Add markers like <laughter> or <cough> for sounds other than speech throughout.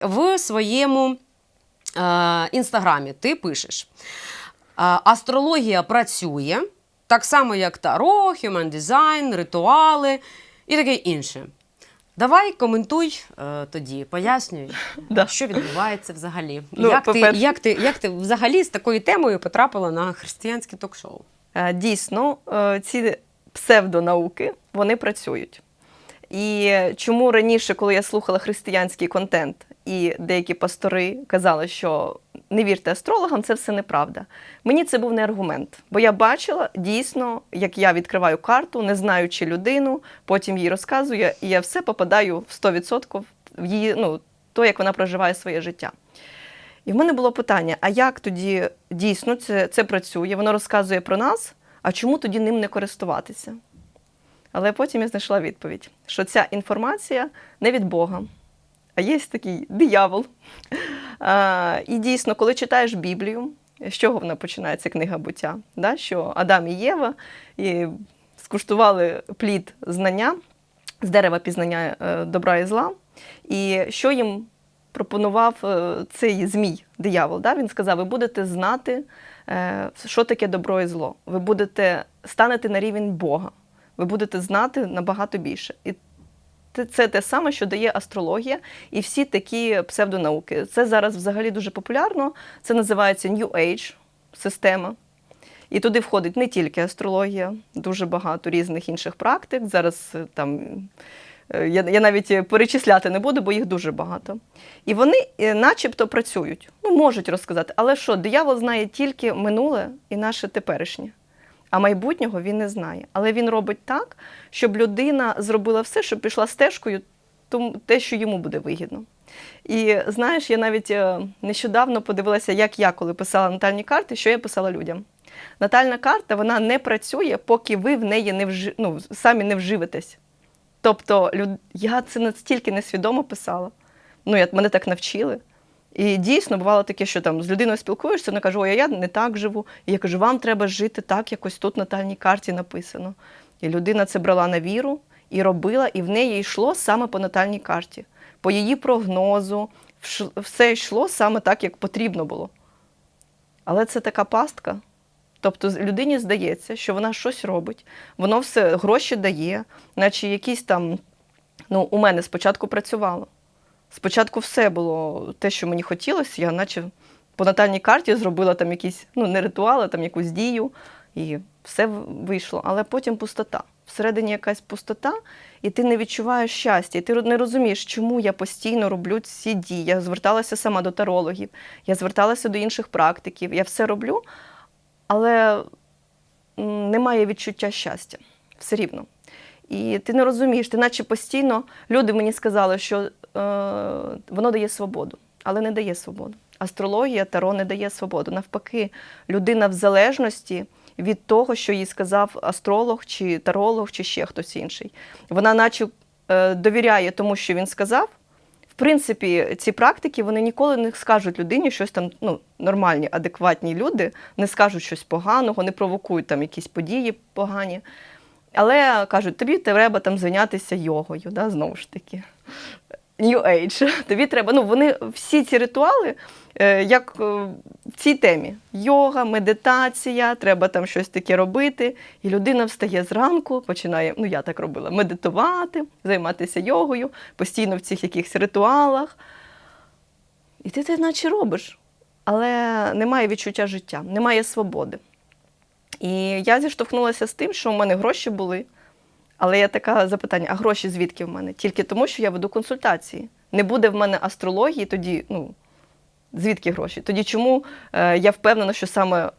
В своєму е, інстаграмі ти пишеш: е, астрологія працює так само, як таро, human design, ритуали і таке інше. Давай коментуй е, тоді, пояснюй, <laughs> Да. що відбувається взагалі. Ну, як, ти, як, ти, як ти взагалі з такою темою потрапила на християнське ток-шоу? Е, Дійсно, е, ці псевдонауки вони працюють. І чому раніше, коли я слухала християнський контент, і деякі пастори казали, що не вірте астрологам, це все неправда. Мені це був не аргумент, бо я бачила дійсно, як я відкриваю карту, не знаючи людину, потім їй розказую, і я все попадаю в 100% в її, ну, то, як вона проживає своє життя. І в мене було питання: а як тоді дійсно це, це працює? Воно розказує про нас, а чому тоді ним не користуватися? Але потім я знайшла відповідь, що ця інформація не від Бога, а є такий диявол. А, і дійсно, коли читаєш Біблію, з чого вона починається книга буття? Да? Що Адам і Єва і скуштували плід знання з дерева пізнання е, добра і зла. І що їм пропонував е, цей змій, диявол? Да? Він сказав: ви будете знати, е, що таке добро і зло. Ви будете станете на рівень Бога. Ви будете знати набагато більше. І це те саме, що дає астрологія і всі такі псевдонауки. Це зараз взагалі дуже популярно. Це називається New Age система. І туди входить не тільки астрологія, дуже багато різних інших практик. Зараз е, там е, я, я навіть е, перечисляти не буду, бо їх дуже багато. І вони начебто працюють, ну можуть розказати. Але що, диявол знає тільки минуле і наше теперішнє. А майбутнього він не знає. Але він робить так, щоб людина зробила все, щоб пішла стежкою, тому те, що йому буде вигідно. І знаєш, я навіть е, нещодавно подивилася, як я, коли писала натальні карти, що я писала людям. Натальна карта вона не працює, поки ви в неї не вжи... ну, самі не вживетесь. Тобто, люд... я це настільки несвідомо писала. Ну, я, мене так навчили. І дійсно бувало таке, що там з людиною спілкуєшся, вона каже, ой, а я не так живу. І я кажу, вам треба жити так, якось тут на натальній карті написано. І людина це брала на віру і робила, і в неї йшло саме по натальній карті. По її прогнозу, все йшло саме так, як потрібно було. Але це така пастка. Тобто людині здається, що вона щось робить, воно все гроші дає, наче якісь там. Ну, у мене спочатку працювало. Спочатку все було те, що мені хотілося, я наче по натальній карті зробила там якісь, ну, не ритуали, там якусь дію, і все вийшло. Але потім пустота. Всередині якась пустота, і ти не відчуваєш щастя, і ти не розумієш, чому я постійно роблю ці дії. Я зверталася сама до тарологів, я зверталася до інших практиків, я все роблю, але немає відчуття щастя все рівно. І ти не розумієш, ти наче постійно люди мені сказали, що е, воно дає свободу, але не дає свободу. Астрологія, таро не дає свободу. Навпаки, людина в залежності від того, що їй сказав астролог, чи таролог, чи ще хтось інший. Вона, наче, е, довіряє тому, що він сказав. В принципі, ці практики вони ніколи не скажуть людині щось там, ну, нормальні, адекватні люди не скажуть щось поганого, не провокують там якісь події погані. Але кажуть, тобі треба там зайнятися йогою, да, знову ж таки. New Age. <laughs> Тобі треба. Ну, вони всі ці ритуали, е, як е, в цій темі: йога, медитація, треба там щось таке робити. І людина встає зранку, починає, ну я так робила, медитувати, займатися йогою, постійно в цих якихось ритуалах. І ти це наче робиш, але немає відчуття життя, немає свободи. І я зіштовхнулася з тим, що в мене гроші були. Але я така запитання: а гроші звідки в мене? Тільки тому, що я веду консультації. Не буде в мене астрології, тоді ну, звідки гроші? Тоді чому е, я впевнена, що саме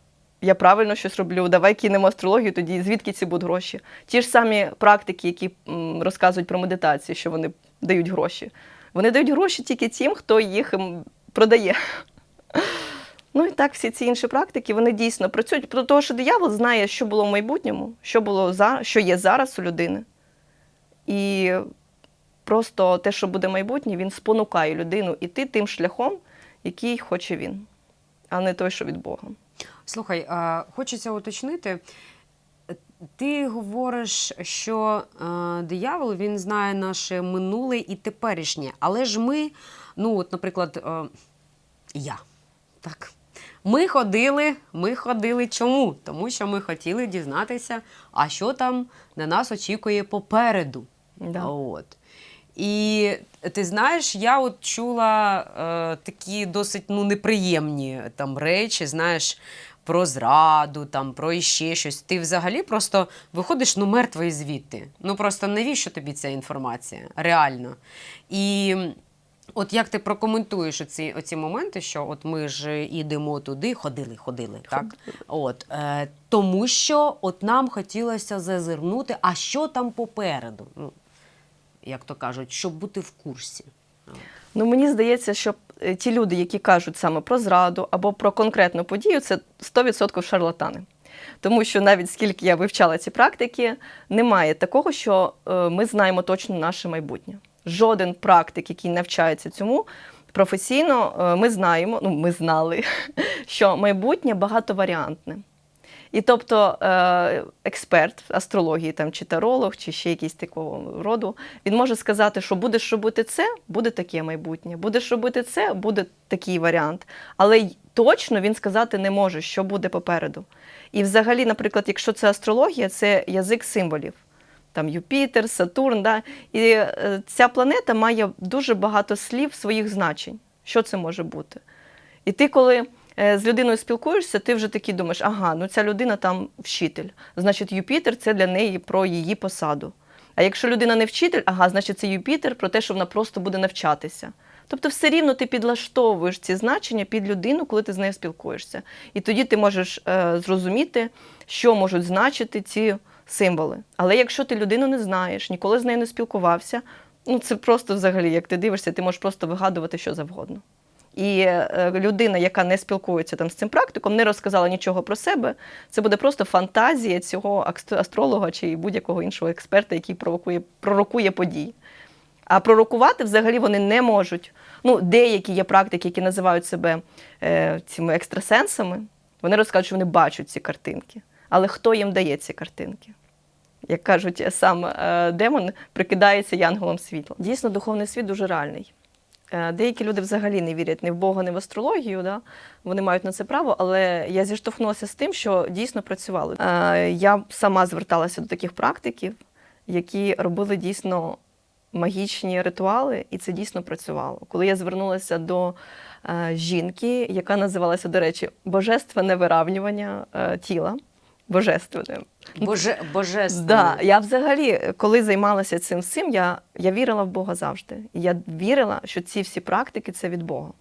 я правильно щось роблю, давай кинемо астрологію, тоді звідки ці будуть гроші? Ті ж самі практики, які м, розказують про медитацію, що вони дають гроші. Вони дають гроші тільки тим, хто їх продає. Ну і так, всі ці інші практики вони дійсно працюють. Про того, що диявол знає, що було в майбутньому, що було за, що є зараз у людини. І просто те, що буде майбутнє, він спонукає людину іти тим шляхом, який хоче він, а не той, що від Бога. Слухай, а, хочеться уточнити. Ти говориш, що е, диявол він знає наше минуле і теперішнє. Але ж ми, ну, от, наприклад, е, я. Так. Ми ходили, ми ходили чому? Тому що ми хотіли дізнатися, а що там на нас очікує попереду. Да. От. І ти знаєш, я от чула е, такі досить ну, неприємні там речі, знаєш, про зраду, там, про іще щось. Ти взагалі просто виходиш ну, мертвий звідти. Ну просто навіщо тобі ця інформація? Реально. І от як ти прокоментуєш оці, оці моменти, що от ми ж ідемо туди, ходили, ходили, так? От, е, тому що от нам хотілося зазирнути, а що там попереду? Ну, як то кажуть, щоб бути в курсі. Ну, мені здається, що е, ті люди, які кажуть саме про зраду або про конкретну подію, це 100% шарлатани. Тому що навіть скільки я вивчала ці практики, немає такого, що е, ми знаємо точно наше майбутнє. Жоден практик, який навчається цьому професійно, е, ми знаємо, ну ми знали, <laughs> що майбутнє багатоваріантне. І тобто е, експерт астрології, там, чи таролог, чи ще якийсь такого роду, він може сказати, що будеш робити це, буде таке майбутнє, будеш робити це, буде такий варіант. Але точно він сказати не може, що буде попереду. І взагалі, наприклад, якщо це астрологія, це язик символів. Там Юпітер, Сатурн, да? і е, ця планета має дуже багато слів своїх значень. Що це може бути? І ти, коли е, з людиною спілкуєшся, ти вже такий думаєш, ага, ну ця людина там вчитель. Значить, Юпітер це для неї про її посаду. А якщо людина не вчитель, ага, значить це Юпітер про те, що вона просто буде навчатися. Тобто, все рівно ти підлаштовуєш ці значення під людину, коли ти з нею спілкуєшся. І тоді ти можеш е, зрозуміти, що можуть значити ці символи. Але якщо ти людину не знаєш, ніколи з нею не спілкувався, ну це просто взагалі, як ти дивишся, ти можеш просто вигадувати що завгодно. І е, людина, яка не спілкується там з цим практиком, не розказала нічого про себе. Це буде просто фантазія цього астролога чи будь-якого іншого експерта, який провокує, пророкує події. А пророкувати взагалі вони не можуть. Ну, деякі є практики, які називають себе е, цими екстрасенсами. Вони розкажуть, що вони бачать ці картинки. Але хто їм дає ці картинки? Як кажуть, сам е, демон прикидається янголом світла. Дійсно, духовний світ дуже реальний. Е, Деякі люди взагалі не вірять ні в Бога, ні в астрологію. Да? Вони мають на це право, але я зіштовхнулася з тим, що дійсно працювали. Е, Я сама зверталася до таких практиків, які робили дійсно магічні ритуали, і це дійсно працювало. Коли я звернулася до е, жінки, яка називалася, до речі, Божественне виравнювання е, тіла. Божественне. Боже, божественно. Да, я взагалі, коли займалася цим всім, я, я вірила в Бога завжди. І я вірила, що ці всі практики це від Бога.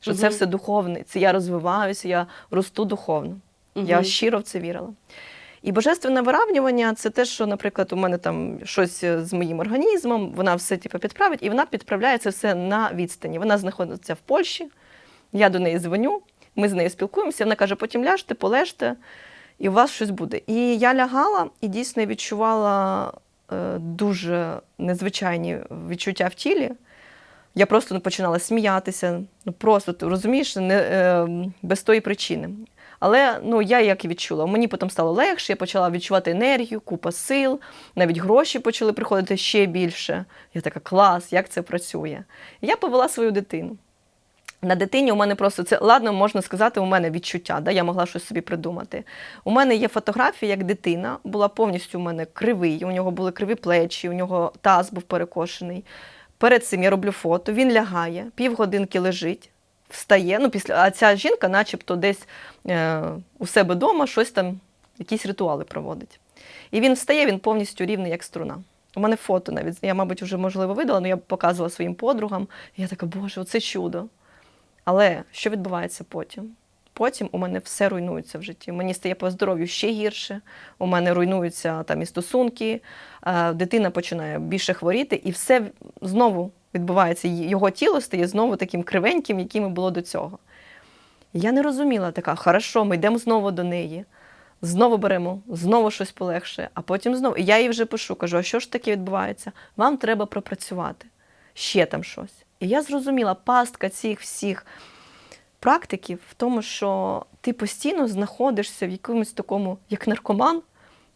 Що це все духовне. Це я розвиваюся, я росту духовно. Я щиро в це вірила. І божественне виравнювання це те, що, наприклад, у мене там щось з моїм організмом, вона все типу, підправить, і вона підправляє це все на відстані. Вона знаходиться в Польщі, я до неї дзвоню, ми з нею спілкуємося, вона каже, потім ляжте, полежте, і у вас щось буде. І я лягала і дійсно відчувала е, дуже незвичайні відчуття в тілі. Я просто ну, починала сміятися, ну просто ти розумієш, не, е, без тої причини. Але ну, я як і відчула, мені потім стало легше, я почала відчувати енергію, купа сил, навіть гроші почали приходити ще більше. Я така клас, як це працює. Я повела свою дитину. На дитині у мене просто це ладно, можна сказати, у мене відчуття, да, я могла щось собі придумати. У мене є фотографія, як дитина була повністю у мене кривий, у нього були криві плечі, у нього таз був перекошений. Перед цим я роблю фото, він лягає, півгодинки лежить, встає. Ну, після, а ця жінка, начебто, десь е, у себе вдома щось там, якісь ритуали проводить. І він встає, він повністю рівний, як струна. У мене фото навіть, я, мабуть, вже можливо видала, але я показувала своїм подругам. І я така, боже, оце чудо. Але що відбувається потім? Потім у мене все руйнується в житті. Мені стає по здоров'ю ще гірше. У мене руйнуються там і стосунки, е, дитина починає більше хворіти, і все знову відбувається. Його тіло стає знову таким кривеньким, яким і було до цього. Я не розуміла така, хорошо, ми йдемо знову до неї, знову беремо, знову щось полегше, а потім знову. І я їй вже пишу, кажу, а що ж таке відбувається? Вам треба пропрацювати. Ще там щось. І я зрозуміла, пастка цих всіх практики в тому, що ти постійно знаходишся в якомусь такому, як наркоман,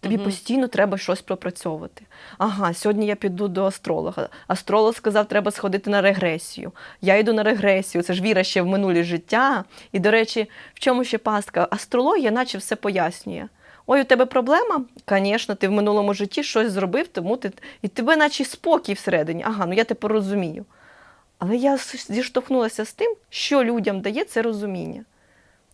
тобі Мгм. постійно треба щось пропрацьовувати. Ага, сьогодні я піду до астролога. Астролог сказав, треба сходити на регресію. Я йду на регресію. Це ж віра ще в минулі життя. І, до речі, в чому ще пастка? Астрологія, наче все пояснює. Ой, у тебе проблема? Звісно, ти в минулому житті щось зробив, тому ти і тебе, наче спокій всередині. Ага, ну я тепер розумію. Але я зіштовхнулася з тим, що людям дає це розуміння.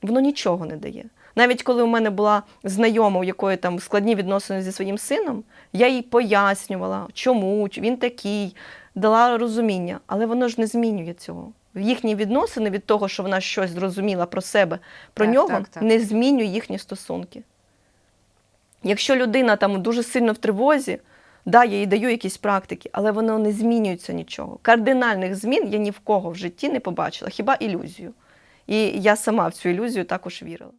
Воно нічого не дає. Навіть коли у мене була знайома, у якої там складні відносини зі своїм сином, я їй пояснювала, чому він такий, дала розуміння, але воно ж не змінює цього. Їхні відносини від того, що вона щось зрозуміла про себе, про Так, нього, так, так. не змінює їхні стосунки. Якщо людина там дуже сильно в тривозі, да, я їй даю якісь практики, але воно не змінюється нічого. Кардинальних змін я ні в кого в житті не побачила, хіба ілюзію. І я сама в цю ілюзію також вірила.